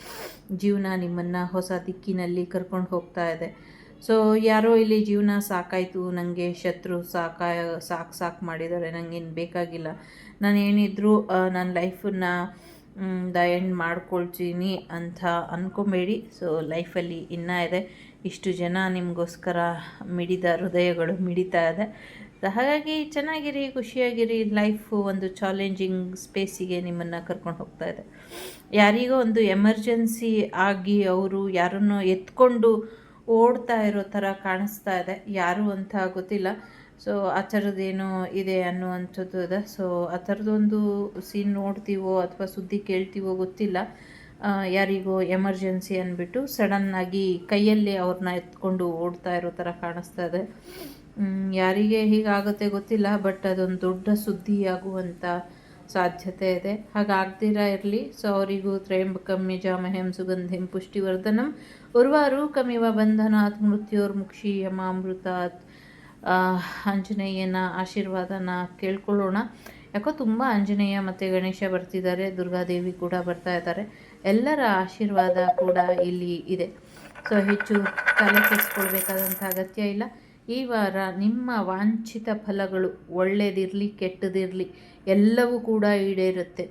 ಜೀವನ ನಿಮ್ಮನ್ನು ಹೊಸ ದಿಕ್ಕಿನಲ್ಲಿ ಕರ್ಕೊಂಡು ಹೋಗ್ತಾ ಇದೆ. ಸೊ ಯಾರೋ ಇಲ್ಲಿ ಜೀವನ ಸಾಕಾಯಿತು ನನಗೆ ಶತ್ರು ಸಾಕ, ಸಾಕು ಸಾಕು ಮಾಡಿದ್ದಾರೆ ನನಗೇನು ಬೇಕಾಗಿಲ್ಲ. ನಾನು ಏನಿದ್ರು ನನ್ನ ಲೈಫನ್ನು ದ ಎಂಡ್ ಮಾಡ್ಕೊಳ್ತೀನಿ ಅಂತ ಅಂದ್ಕೊಬೇಡಿ ಸೊ ಲೈಫಲ್ಲಿ ಇನ್ನೂ ಇದೆ. ಇಷ್ಟು ಜನ ನಿಮಗೋಸ್ಕರ ಮಿಡಿದ ಹೃದಯಗಳು ಮಿಡಿತಾ ಇದೆ. ಹಾಗಾಗಿ ಚೆನ್ನಾಗಿರಿ, ಖುಷಿಯಾಗಿರಿ. ಲೈಫು ಒಂದು ಚಾಲೆಂಜಿಂಗ್ ಸ್ಪೇಸಿಗೆ ನಿಮ್ಮನ್ನು ಕರ್ಕೊಂಡು ಹೋಗ್ತಾ ಇದೆ. ಯಾರಿಗೋ ಒಂದು ಎಮರ್ಜೆನ್ಸಿ ಆಗಿ ಅವರು ಯಾರನ್ನು ಎತ್ಕೊಂಡು ಓಡ್ತಾ ಇರೋ ಥರ ಕಾಣಿಸ್ತಾ ಇದೆ. ಯಾರು ಅಂತ ಗೊತ್ತಿಲ್ಲ. ಸೊ ಆ ಥರದ್ದೇನು ಇದೆ ಅನ್ನುವಂಥದ್ದು ಇದೆ. ಸೊ ಆ ಥರದ್ದೊಂದು ಸೀನ್ ನೋಡ್ತೀವೋ ಅಥವಾ ಸುದ್ದಿ ಕೇಳ್ತೀವೋ ಗೊತ್ತಿಲ್ಲ. ಯಾರಿಗೋ ಎಮರ್ಜೆನ್ಸಿ ಅಂದ್ಬಿಟ್ಟು ಸಡನ್ನಾಗಿ ಕೈಯಲ್ಲಿ ಅವ್ರನ್ನ ಎತ್ಕೊಂಡು ಓಡ್ತಾ ಇರೋ ಥರ ಕಾಣಿಸ್ತಾ ಇದೆ. ಯಾರಿಗೆ ಹೀಗಾಗುತ್ತೆ ಗೊತ್ತಿಲ್ಲ ಬಟ್ ಅದೊಂದು ದೊಡ್ಡ ಸುದ್ದಿ ಆಗುವಂಥ ಸಾಧ್ಯತೆ ಇದೆ. ಹಾಗಾಗ್ದಿರ ಇರಲಿ. ಸೊ ಅವರಿಗೂ ತ್ರಯಂಬಕಂ ಯಜಾಮಹಂ ಸುಗಂಧಿಂ ಪುಷ್ಟಿವರ್ಧನಂ. ಉರ್ವಾರೂಕಮಿವ ಬಂಧನಾತ್ ಯಮಾಮೃತಾತ್ ಆಂಜನೇಯನ ಆಶೀರ್ವಾದನ ಕೇಳ್ಕೊಳ್ಳೋಣ. ಯಾಕೋ ತುಂಬ ಆಂಜನೇಯ ಮತ್ತು ಗಣೇಶ ಬರ್ತಿದ್ದಾರೆ, ದುರ್ಗಾದೇವಿ ಕೂಡ ಬರ್ತಾ ಇದ್ದಾರೆ. ಎಲ್ಲರ ಆಶೀರ್ವಾದ ಕೂಡ ಇಲ್ಲಿ ಇದೆ. ಸೊ, ಹೆಚ್ಚು ತಲೆ ಕೆಡಿಸ್ಕೊಳ್ಬೇಕಾದಂಥ ಅಗತ್ಯ ಇಲ್ಲ. ಈ ವಾರ ನಿಮ್ಮ ವಾಂಛಿತ ಫಲಗಳು ಒಳ್ಳೆಯದಿರಲಿ ಕೆಟ್ಟದಿರಲಿ, ಎಲ್ಲವೂ ಕೂಡ ಈಡೇರುತ್ತೆ.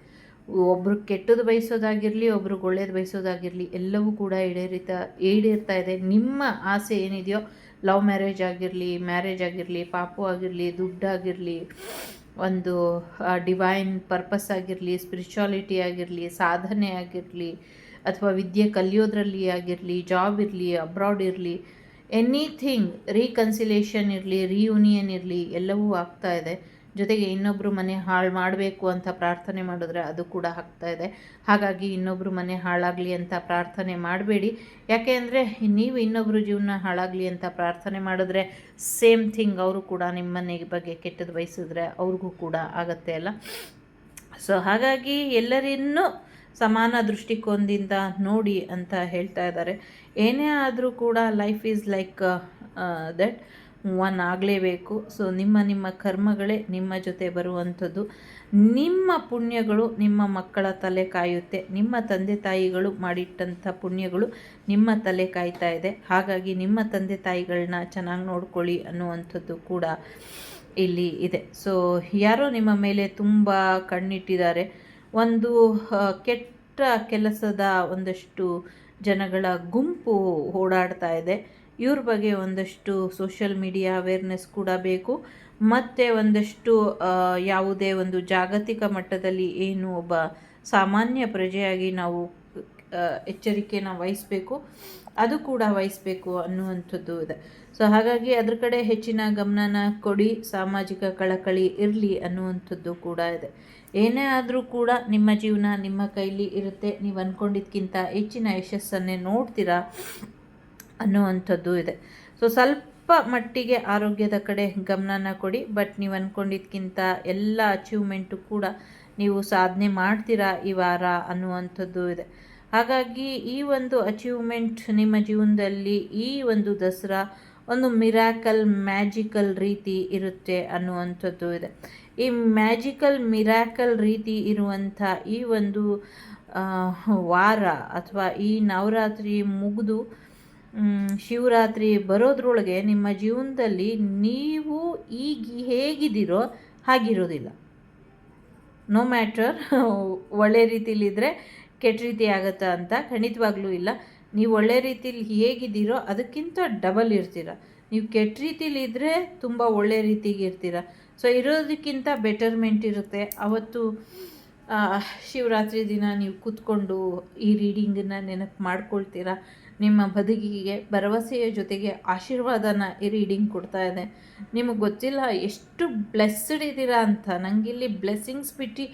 ಒಬ್ರು ಕೆಟ್ಟದ್ದು ಬಯಸೋದಾಗಿರಲಿ ಒಬ್ರಿಗೆ ಒಳ್ಳೇದು ಬಯಸೋದಾಗಿರಲಿ, ಎಲ್ಲವೂ ಕೂಡ ಈಡೇರಿತಾ, ಈಡೇರ್ತಾ ಇದೆ. ನಿಮ್ಮ ಆಸೆ ಏನಿದೆಯೋ, ಲವ್ ಮ್ಯಾರೇಜ್ ಆಗಿರಲಿ ಮ್ಯಾರೇಜ್ ಆಗಿರಲಿ, ಪಾಪು ಆಗಿರಲಿ ದುಡ್ಡಾಗಿರಲಿ ಒಂದು ಡಿವೈನ್ ಪರ್ಪಸ್ ಆಗಿರಲಿ ಸ್ಪಿರಿಚುವಾಲಿಟಿ ಆಗಿರಲಿ, ಸಾಧನೆ ಆಗಿರಲಿ, ಅಥವಾ ವಿದ್ಯೆ ಕಲಿಯೋದ್ರಲ್ಲಿ ಆಗಿರಲಿ ಜಾಬ್ ಇರಲಿ ಅಬ್ರಾಡ್ ಇರಲಿ ಎನಿಥಿಂಗ್ ರೀಕನ್ಸಿಲೇಷನ್ ಇರಲಿ ರೀಯೂನಿಯನ್ ಇರಲಿ, ಎಲ್ಲವೂ ಆಗ್ತಾ ಇದೆ. ಜೊತೆಗೆ ಇನ್ನೊಬ್ಬರು ಮನೆ ಹಾಳು ಮಾಡಬೇಕು ಅಂತ ಪ್ರಾರ್ಥನೆ ಮಾಡಿದ್ರೆ ಅದು ಕೂಡ ಆಗ್ತಾ ಇದೆ. ಹಾಗಾಗಿ ಇನ್ನೊಬ್ಬರು ಮನೆ ಹಾಳಾಗಲಿ ಅಂತ ಪ್ರಾರ್ಥನೆ ಮಾಡಬೇಡಿ. ಯಾಕೆ ಅಂದರೆ ನೀವು ಇನ್ನೊಬ್ಬರು ಜೀವನ ಹಾಳಾಗಲಿ ಅಂತ ಪ್ರಾರ್ಥನೆ ಮಾಡಿದ್ರೆ ಸೇಮ್ ಥಿಂಗ್ ಅವರು ಕೂಡ ನಿಮ್ಮ ಮನೆ ಬಗ್ಗೆ ಕೆಟ್ಟದ್ದು ಬಯಸಿದ್ರೆ ಅವ್ರಿಗೂ ಕೂಡ ಆಗತ್ತೆ ಅಲ್ಲ? ಸೊ ಹಾಗಾಗಿ ಎಲ್ಲರಿನ್ನೂ ಸಮಾನ ದೃಷ್ಟಿಕೋನದಿಂದ ನೋಡಿ ಅಂತ ಹೇಳ್ತಾ ಇದ್ದಾರೆ. ಏನೇ ಆದರೂ ಕೂಡ life is like that one ಆಗಲೇಬೇಕು ಸೊ ನಿಮ್ಮ ನಿಮ್ಮ ಕರ್ಮಗಳೇ ನಿಮ್ಮ ಜೊತೆ ಬರುವಂಥದ್ದು. ನಿಮ್ಮ ಪುಣ್ಯಗಳು ನಿಮ್ಮ ಮಕ್ಕಳ ತಲೆ ಕಾಯುತ್ತೆ. ನಿಮ್ಮ ತಂದೆ ತಾಯಿಗಳು ಮಾಡಿಟ್ಟಂಥ ಪುಣ್ಯಗಳು ನಿಮ್ಮ ತಲೆ ಕಾಯ್ತಾ ಇದೆ. ಹಾಗಾಗಿ ನಿಮ್ಮ ತಂದೆ ತಾಯಿಗಳನ್ನ ಚೆನ್ನಾಗಿ ನೋಡ್ಕೊಳ್ಳಿ ಅನ್ನುವಂಥದ್ದು ಕೂಡ ಇಲ್ಲಿ ಇದೆ. ಸೊ ಯಾರೋ ನಿಮ್ಮ ಮೇಲೆ ತುಂಬ ಕಣ್ಣಿಟ್ಟಿದ್ದಾರೆ. ಒಂದು ಕೆಟ್ಟ ಕೆಲಸದ ಒಂದಷ್ಟು ಜನಗಳ ಗುಂಪು ಓಡಾಡ್ತಾ ಇದೆ. ಇವ್ರ ಬಗ್ಗೆ ಒಂದಷ್ಟು ಸೋಷಿಯಲ್ ಮೀಡಿಯಾ ಅವೇರ್ನೆಸ್ ಕೂಡ ಬೇಕು. ಮತ್ತು ಒಂದಷ್ಟು ಯಾವುದೇ ಒಂದು ಜಾಗತಿಕ ಮಟ್ಟದಲ್ಲಿ ಏನು ಒಬ್ಬ ಸಾಮಾನ್ಯ ಪ್ರಜೆಯಾಗಿ ನಾವು ಎಚ್ಚರಿಕೆನ ವಹಿಸಬೇಕು, ಅದು ಕೂಡ ವಹಿಸಬೇಕು ಅನ್ನುವಂಥದ್ದು ಇದೆ. ಸೊ ಹಾಗಾಗಿ ಅದ್ರ ಕಡೆ ಹೆಚ್ಚಿನ ಗಮನನ ಕೊಡಿ, ಸಾಮಾಜಿಕ ಕಳಕಳಿ ಇರಲಿ ಅನ್ನುವಂಥದ್ದು ಕೂಡ ಇದೆ. ಏನೇ ಆದರೂ ಕೂಡ ನಿಮ್ಮ ಜೀವನ ನಿಮ್ಮ ಕೈಲಿ ಇರುತ್ತೆ. ನೀವು ಅಂದ್ಕೊಂಡಿದ್ಕಿಂತ ಹೆಚ್ಚಿನ ಯಶಸ್ಸನ್ನೇ ನೋಡ್ತೀರಾ. ಅನ್ನುವಂಥದ್ದು ಇದೆ. ಸೊ ಸ್ವಲ್ಪ ಮಟ್ಟಿಗೆ ಆರೋಗ್ಯದ ಕಡೆ ಗಮನನ ಕೊಡಿ ಬಟ್ ನೀವು ಅಂದ್ಕೊಂಡಿದ್ಕಿಂತ ಎಲ್ಲ ಅಚೀವ್ಮೆಂಟು ಕೂಡ ನೀವು ಸಾಧನೆ ಮಾಡ್ತೀರಾ ಈ ವಾರ ಅನ್ನುವಂಥದ್ದು ಇದೆ. ಹಾಗಾಗಿ ಈ ಒಂದು ಅಚೀವ್ಮೆಂಟ್ ನಿಮ್ಮ ಜೀವನದಲ್ಲಿ ಈ ಒಂದು ದಸರಾ ಒಂದು ಮಿರಾಕಲ್ ಮ್ಯಾಜಿಕಲ್ ರೀತಿ ಇರುತ್ತೆ ಅನ್ನುವಂಥದ್ದು ಇದೆ. ಈ ಮ್ಯಾಜಿಕಲ್ ಮಿರಾಕಲ್ ರೀತಿ ಇರುವಂಥ ಈ ಒಂದು ವಾರ ಅಥವಾ ಈ ನವರಾತ್ರಿ ಮುಗಿದು ಶಿವರಾತ್ರಿ ಬರೋದ್ರೊಳಗೆ ನಿಮ್ಮ ಜೀವನದಲ್ಲಿ ನೀವು ಈಗ ಹೇಗಿದ್ದೀರೋ ಹಾಗಿರೋದಿಲ್ಲ. ನೋ ಮ್ಯಾಟರ್ ಒಳ್ಳೆ ರೀತಿಲಿದ್ದರೆ ಕೆಟ್ಟ ರೀತಿ ಆಗುತ್ತಾ ಅಂತ ಖಂಡಿತವಾಗ್ಲೂ ಇಲ್ಲ. ನೀವು ಒಳ್ಳೆ ರೀತಿಲಿ ಹೇಗಿದ್ದೀರೋ ಅದಕ್ಕಿಂತ ಡಬಲ್ ಇರ್ತೀರ. ನೀವು ಕೆಟ್ಟ ರೀತಿಲಿ ಇದ್ದರೆ ತುಂಬ ಒಳ್ಳೆ ರೀತಿಗೆ ಇರ್ತೀರ. ಸೊ ಇರೋದಕ್ಕಿಂತ ಬೆಟರ್ಮೆಂಟ್ ಇರುತ್ತೆ. ಅವತ್ತು ಶಿವರಾತ್ರಿ ದಿನ ನೀವು ಕೂತ್ಕೊಂಡು ಈ ರೀಡಿಂಗನ್ನು ನೆನಪು ಮಾಡ್ಕೊಳ್ತೀರಾ? ನಿಮ್ಮ ಬದುಕಿಗೆ, ಭರವಸೆಯ ಜೊತೆಗೆ ಆಶೀರ್ವಾದನ ಈ ರೀಡಿಂಗ್ ಕೊಡ್ತಾ ಇದೆ. ನಿಮಗೆ ಗೊತ್ತಿಲ್ಲ, ಎಷ್ಟು ಬ್ಲೆಸ್ಡ್ ಇದ್ದೀರಾ ಅಂತ. ನನಗಿಲ್ಲಿ ಬ್ಲೆಸ್ಸಿಂಗ್ಸ್ ಬಿಟ್ಟು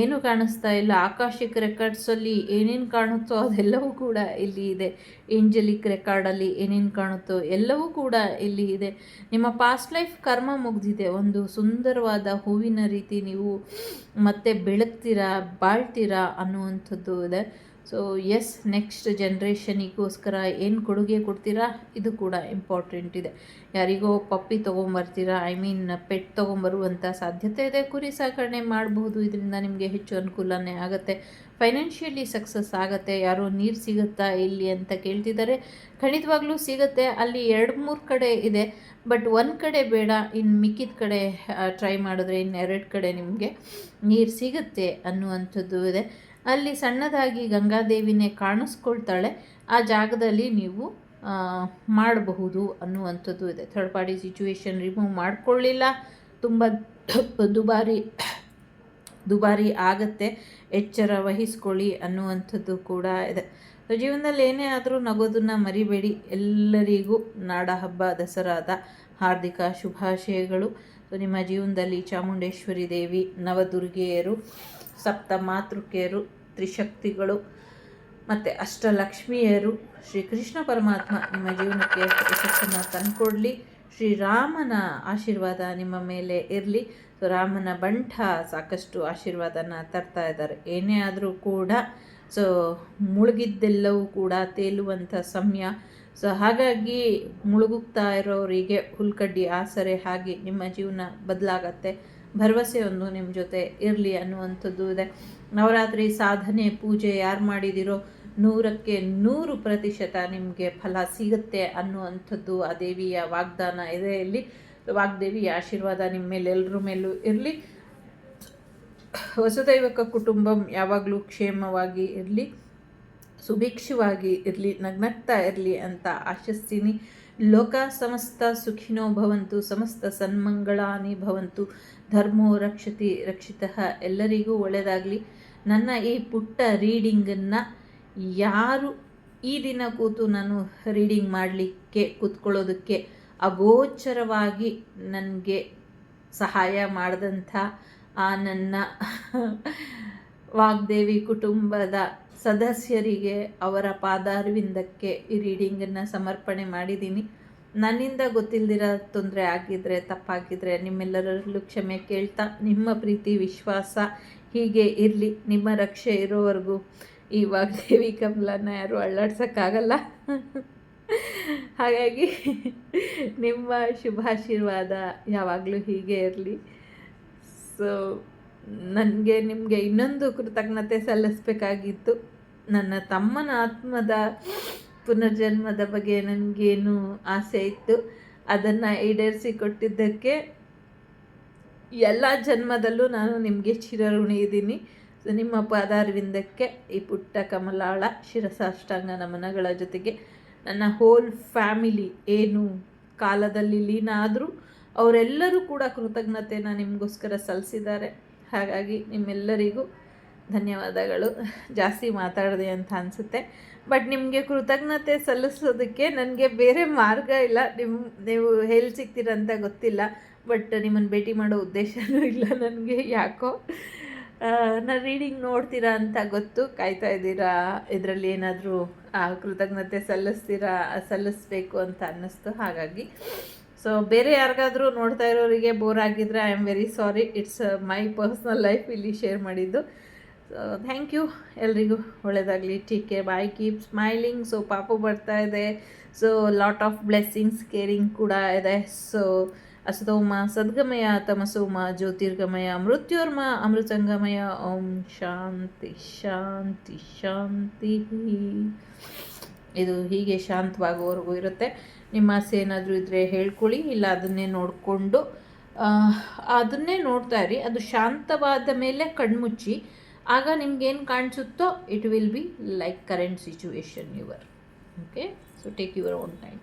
ಏನೂ ಕಾಣಿಸ್ತಾ ಇಲ್ಲ. ಆಕಾಶಿಕ್ ರೆಕಾರ್ಡ್ಸಲ್ಲಿ ಏನೇನು ಕಾಣುತ್ತೋ ಅದೆಲ್ಲವೂ ಕೂಡ ಇಲ್ಲಿ ಇದೆ. ಏಂಜಲಿಕ್ ರೆಕಾರ್ಡಲ್ಲಿ ಏನೇನು ಕಾಣುತ್ತೋ ಎಲ್ಲವೂ ಕೂಡ ಇಲ್ಲಿ ಇದೆ. ನಿಮ್ಮ ಪಾಸ್ಟ್ ಲೈಫ್ ಕರ್ಮ ಮುಗಿದಿದೆ. ಒಂದು ಸುಂದರವಾದ ಹೂವಿನ ರೀತಿ ನೀವು ಮತ್ತೆ ಬೆಳಗ್ತೀರಾ, ಬಾಳ್ತೀರಾ ಅನ್ನುವಂಥದ್ದು ಇದೆ. ಸೊ ಎಸ್ ನೆಕ್ಸ್ಟ್ ಜನ್ರೇಷನಿಗೋಸ್ಕರ ಏನು ಕೊಡುಗೆ ಕೊಡ್ತೀರಾ? ಇದು ಕೂಡ ಇಂಪಾರ್ಟೆಂಟ್ ಇದೆ. ಯಾರಿಗೋ ಪಪ್ಪಿ ತೊಗೊಂಬರ್ತೀರಾ? ಐ ಮೀನ್ ಪೆಟ್ ತೊಗೊಂಬರುವಂಥ ಸಾಧ್ಯತೆ ಇದೆ. ಕುರಿ ಸಾಕಣೆ ಮಾಡಬಹುದು. ಇದರಿಂದ ನಿಮಗೆ ಹೆಚ್ಚು ಅನುಕೂಲನೇ ಆಗುತ್ತೆ. ಫೈನಾನ್ಷಿಯಲಿ ಸಕ್ಸಸ್ ಆಗುತ್ತೆ. ಯಾರೋ ನೀರು ಸಿಗುತ್ತಾ ಇಲ್ಲಿ ಅಂತ ಕೇಳ್ತಿದ್ದಾರೆ. ಖಂಡಿತವಾಗ್ಲೂ ಸಿಗುತ್ತೆ. ಅಲ್ಲಿ ಎರಡು ಮೂರು ಕಡೆ ಇದೆ. ಬಟ್ ಒಂದು ಕಡೆ ಬೇಡ. ಇನ್ನು ಮಿಕ್ಕಿದ ಕಡೆ ಟ್ರೈ ಮಾಡಿದ್ರೆ ಇನ್ನೆರಡು ಕಡೆ ನಿಮಗೆ ನೀರು ಸಿಗುತ್ತೆ ಅನ್ನುವಂಥದ್ದು ಇದೆ. ಅಲ್ಲಿ ಸಣ್ಣದಾಗಿ ಗಂಗಾದೇವಿನೇ ಕಾಣಿಸ್ಕೊಳ್ತಾಳೆ. ಆ ಜಾಗದಲ್ಲಿ ನೀವು ಮಾಡಬಹುದು ಅನ್ನುವಂಥದ್ದು ಇದೆ. ಥರ್ಡ್ ಪಾರ್ಟಿ ಸಿಚುವೇಶನ್ ರಿಮೂವ್ ಮಾಡಿಕೊಳ್ಳಿಲ್ಲ. ತುಂಬ ದುಬಾರಿ ದುಬಾರಿ ಆಗತ್ತೆ. ಎಚ್ಚರ ವಹಿಸ್ಕೊಳ್ಳಿ ಅನ್ನುವಂಥದ್ದು ಕೂಡ ಇದೆ. ಜೀವನದಲ್ಲಿ ಏನೇ ಆದರೂ ನಗೋದನ್ನು ಮರಿಬೇಡಿ. ಎಲ್ಲರಿಗೂ ನಾಡ ಹಬ್ಬ, ದಸರಾದ ಹಾರ್ದಿಕ ಶುಭಾಶಯಗಳು. ಸೊ, ನಿಮ್ಮ ಜೀವನದಲ್ಲಿ ಚಾಮುಂಡೇಶ್ವರಿ ದೇವಿ, ನವದುರ್ಗೆಯರು, ಸಪ್ತ ಮಾತೃಕೆಯರು ತ್ರಿಶಕ್ತಿಗಳು ಮತ್ತು ಅಷ್ಟಲಕ್ಷ್ಮಿಯರು ಶ್ರೀಕೃಷ್ಣ ಪರಮಾತ್ಮ ನಿಮ್ಮ ಜೀವನಕ್ಕೆ ಯಶಸ್ಸನ್ನು ತಂದುಕೊಡಲಿ. ಶ್ರೀರಾಮನ ಆಶೀರ್ವಾದ ನಿಮ್ಮ ಮೇಲೆ ಇರಲಿ. ಸೊ ರಾಮನ ಬಂಠ ಸಾಕಷ್ಟು ಆಶೀರ್ವಾದನ ತರ್ತಾ ಇದ್ದಾರೆ. ಏನೇ ಆದರೂ ಕೂಡ, ಸೊ ಮುಳುಗಿದ್ದೆಲ್ಲವೂ ಕೂಡ ತೇಲುವಂಥ ಸಮಯ. ಸೊ ಹಾಗಾಗಿ ಮುಳುಗುತ್ತಾ ಇರೋರಿಗೆ ಹುಲ್ಕಡ್ಡಿ ಆಸರೆ ಹಾಗೆ ನಿಮ್ಮ ಜೀವನ ಬದಲಾಗತ್ತೆ. ಭರವಸೆಯೊಂದು ನಿಮ್ಮ ಜೊತೆ ಇರಲಿ ಅನ್ನುವಂಥದ್ದು ಇದೆ. ನವರಾತ್ರಿ ಸಾಧನೆ ಪೂಜೆ ಯಾರು ಮಾಡಿದಿರೋ ನೂರಕ್ಕೆ ನೂರು ಪ್ರತಿಶತ ನಿಮಗೆ ಫಲ ಸಿಗುತ್ತೆ ಅನ್ನುವಂಥದ್ದು ಆ ದೇವಿಯ ವಾಗ್ದಾನ ಇದೆ ಇಲ್ಲಿ. ವಾಗ್ದೇವಿಯ ಆಶೀರ್ವಾದ ನಿಮ್ಮ ಮೇಲೆ ಎಲ್ಲರ ಮೇಲೂ ಇರಲಿ. ವಸುದೈವಕ ಕುಟುಂಬಂ ಯಾವಾಗಲೂ ಕ್ಷೇಮವಾಗಿ ಇರಲಿ, ಸುಭಿಕ್ಷವಾಗಿ ಇರಲಿ, ನಗ್ನಗ್ತಾ ಇರಲಿ ಅಂತ ಆಶಿಸ್ತೀನಿ. ಲೋಕ ಸಮಸ್ತ ಸುಖಿನೋ ಭವಂತು, ಸಮಸ್ತ ಸನ್ಮಂಗಳಾನಿ ಭವಂತು. ಧರ್ಮೋ ರಕ್ಷತಿ ರಕ್ಷಿತ ಎಲ್ಲರಿಗೂ ಒಳ್ಳೆಯದಾಗಲಿ ನನ್ನ ಈ ಪುಟ್ಟ ರೀಡಿಂಗನ್ನು ಯಾರು ಈ ದಿನ ಕೂತು ನಾನು ರೀಡಿಂಗ್ ಮಾಡಲಿಕ್ಕೆ, ಕೂತ್ಕೊಳ್ಳೋದಕ್ಕೆ ಅಗೋಚರವಾಗಿ ನನಗೆ ಸಹಾಯ ಮಾಡಿದಂಥ ಆ ನನ್ನ ವಾಗ್ದೇವಿ ಕುಟುಂಬದ ಸದಸ್ಯರಿಗೆ ಅವರ ಪಾದಾರ್ವಿಂದಕ್ಕೆ ಈ ರೀಡಿಂಗನ್ನು ಸಮರ್ಪಣೆ ಮಾಡಿದ್ದೀನಿ. ನನ್ನಿಂದ ಗೊತ್ತಿಲ್ಲದಿರೋ ತೊಂದರೆ ಆಗಿದ್ದರೆ ತಪ್ಪಾಗಿದ್ದರೆ ನಿಮ್ಮೆಲ್ಲರಲ್ಲೂ ಕ್ಷಮೆ ಕೇಳ್ತಾ, ನಿಮ್ಮ ಪ್ರೀತಿ, ವಿಶ್ವಾಸ ಹೀಗೆ ಇರಲಿ, ನಿಮ್ಮ ರಕ್ಷೆ ಇರೋವರೆಗೂ. ಈ ದೇವಿ ಕಮಲನ ಯಾರು ಅಳ್ಳಾಡ್ಸೋಕ್ಕಾಗಲ್ಲ. ಹಾಗಾಗಿ ನಿಮ್ಮ ಶುಭಾಶೀರ್ವಾದ ಯಾವಾಗಲೂ ಹೀಗೆ ಇರಲಿ. ಸೊ ನನಗೆ ನಿಮಗೆ ಇನ್ನೊಂದು ಕೃತಜ್ಞತೆ ಸಲ್ಲಿಸ್ಬೇಕಾಗಿತ್ತು. ನನ್ನ ತಮ್ಮನ ಆತ್ಮದ ಪುನರ್ಜನ್ಮದ ಬಗ್ಗೆ ನನಗೇನು ಆಸೆ ಇತ್ತು. ಅದನ್ನು ಈಡೇರಿಸಿ ಕೊಟ್ಟಿದ್ದಕ್ಕೆ ಎಲ್ಲ ಜನ್ಮದಲ್ಲೂ ನಾನು ನಿಮಗೆ ಚಿರಋಣಿ ಇದ್ದೀನಿ. ನಿಮ್ಮ ಪಾದಾರ್ವಿಂದಕ್ಕೆ ಈ ಪುಟ್ಟ ಕಮಲಾಳ ಶಿರಸಾಷ್ಟಾಂಗ ನಮನಗಳ ಜೊತೆಗೆ ನನ್ನ ಹೋಲ್ ಫ್ಯಾಮಿಲಿ ಏನು ಕಾಲದಲ್ಲಿ ಲೀನ ಆದರೂ ಅವರೆಲ್ಲರೂ ಕೂಡ ಕೃತಜ್ಞತೆನ ನಿಮಗೋಸ್ಕರ ಸಲ್ಲಿಸಿದ್ದಾರೆ. ಹಾಗಾಗಿ ನಿಮ್ಮೆಲ್ಲರಿಗೂ ಧನ್ಯವಾದಗಳು. ಜಾಸ್ತಿ ಮಾತಾಡಿದೆ ಅಂತ ಅನಿಸುತ್ತೆ. ಬಟ್ ನಿಮಗೆ ಕೃತಜ್ಞತೆ ಸಲ್ಲಿಸೋದಕ್ಕೆ ನನಗೆ ಬೇರೆ ಮಾರ್ಗ ಇಲ್ಲ. ನಿಮ್ಮ ನೀವು ಎಲ್ಲಿ ಸಿಗ್ತೀರಂತ ಗೊತ್ತಿಲ್ಲ. ಬಟ್ ನಿಮ್ಮನ್ನು ಭೇಟಿ ಮಾಡೋ ಉದ್ದೇಶನೂ ಇಲ್ಲ ನನಗೆ, ಯಾಕೋ? ನಾನು ರೀಡಿಂಗ್ ನೋಡ್ತೀರಾ ಅಂತ ಗೊತ್ತು. ಕಾಯ್ತಾ ಇದ್ದೀರಾ? ಇದರಲ್ಲಿ ಏನಾದರೂ ಕೃತಜ್ಞತೆ ಸಲ್ಲಿಸ್ತೀರಾ? ಸಲ್ಲಿಸ್ಬೇಕು ಅಂತ ಅನ್ನಿಸ್ತು, ಹಾಗಾಗಿ. ಸೊ ಬೇರೆ ಯಾರಿಗಾದರೂ ನೋಡ್ತಾ ಇರೋರಿಗೆ ಬೋರ್ ಆಗಿದ್ರೆ I am very sorry it's my personal life ಇಲ್ಲಿ ಶೇರ್ ಮಾಡಿದ್ದು. ಸೊ ಥ್ಯಾಂಕ್ ಯು ಎಲ್ರಿಗೂ ಒಳ್ಳೆಯದಾಗಲಿ take bye keep smiling so ಪಾಪು ಬರ್ತಾ ಇದೆ. So lot of blessings caring ಕೂಡ ಇದೆ. ಸೊ ಅಸತೋಮ ಸದ್ಗಮಯ ತಮಸೋಮ ಜ್ಯೋತಿರ್ಗಮಯ ಮೃತ್ಯೋರ್ಮ ಅಮೃತಂಗಮಯ ಓಂ ಶಾಂತಿ ಶಾಂತಿ ಶಾಂತಿ ಇದು ಹೀಗೆ ಶಾಂತವಾಗುವವರೆಗೂ ಇರುತ್ತೆ. ನಿಮ್ಮ ಆಸೆ ಏನಾದರೂ ಇದ್ದರೆ ಹೇಳ್ಕೊಳ್ಳಿ, ಇಲ್ಲ ಅದನ್ನೇ ನೋಡಿಕೊಂಡು ಅದನ್ನೇ ನೋಡ್ತಾ ಇರಿ. ಅದು ಶಾಂತವಾದ ಮೇಲೆ ಕಣ್ಮುಚ್ಚಿ, ಆಗ ನಿಮ್ಗೇನು ಕಾಣಿಸುತ್ತೋ it will be like current situation your okay so take your own time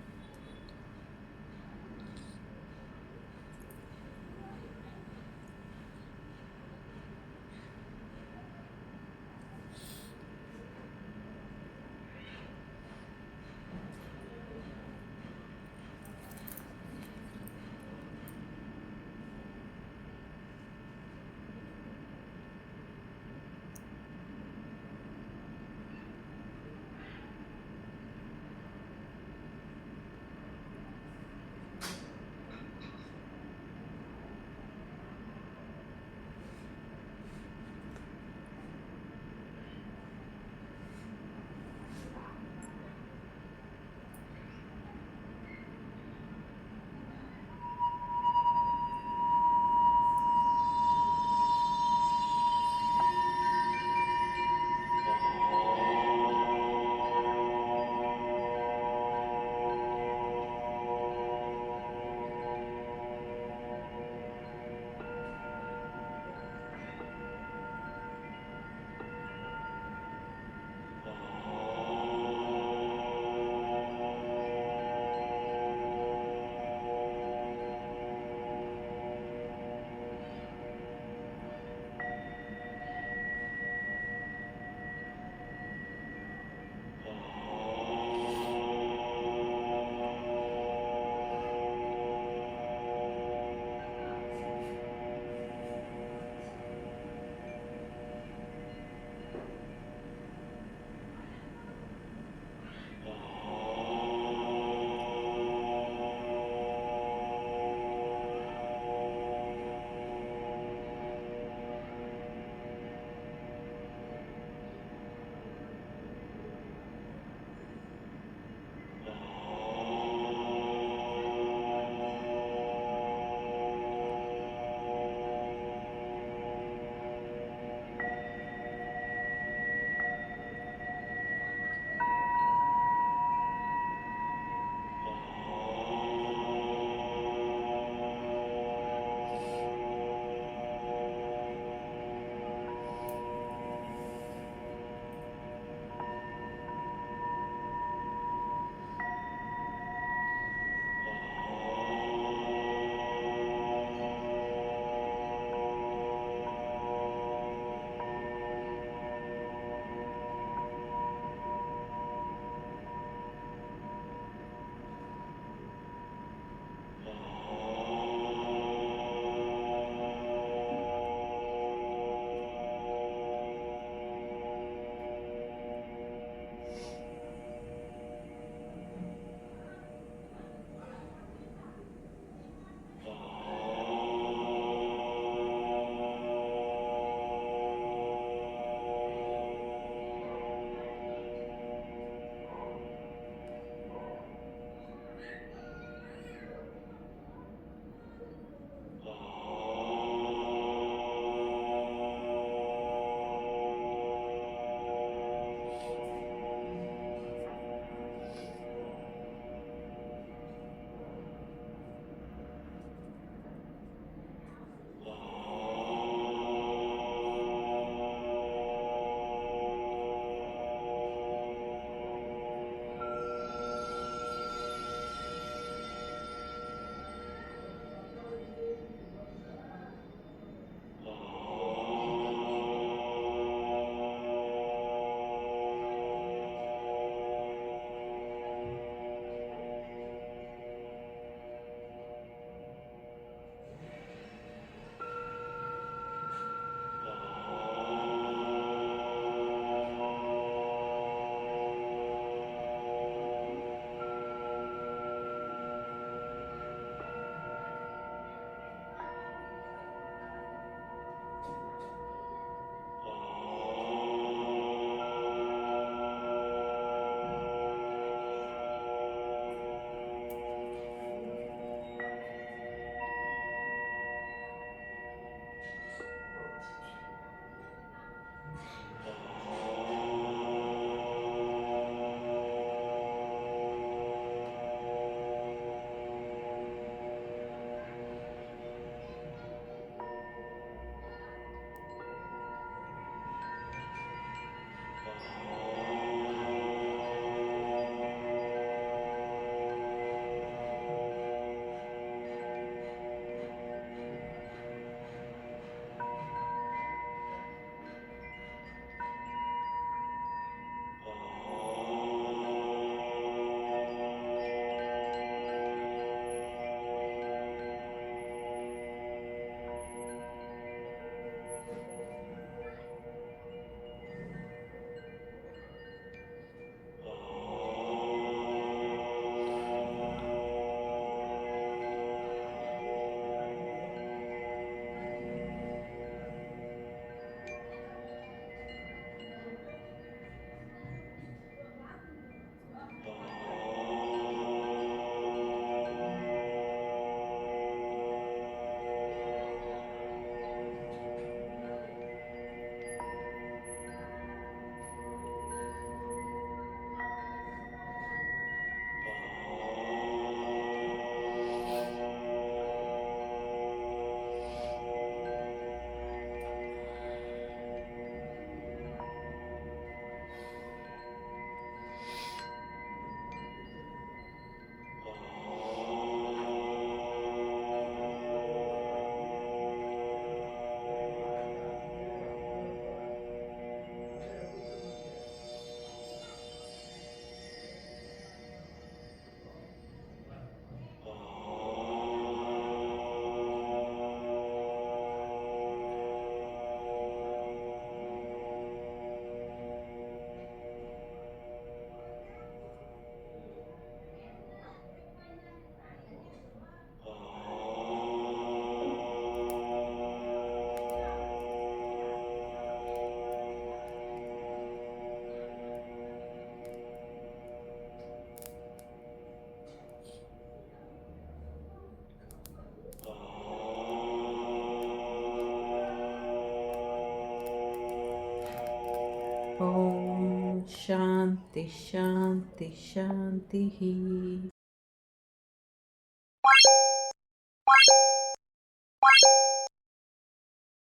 ಶಾಂತಿ ಶಾಂತಿ ಶಾಂತಿ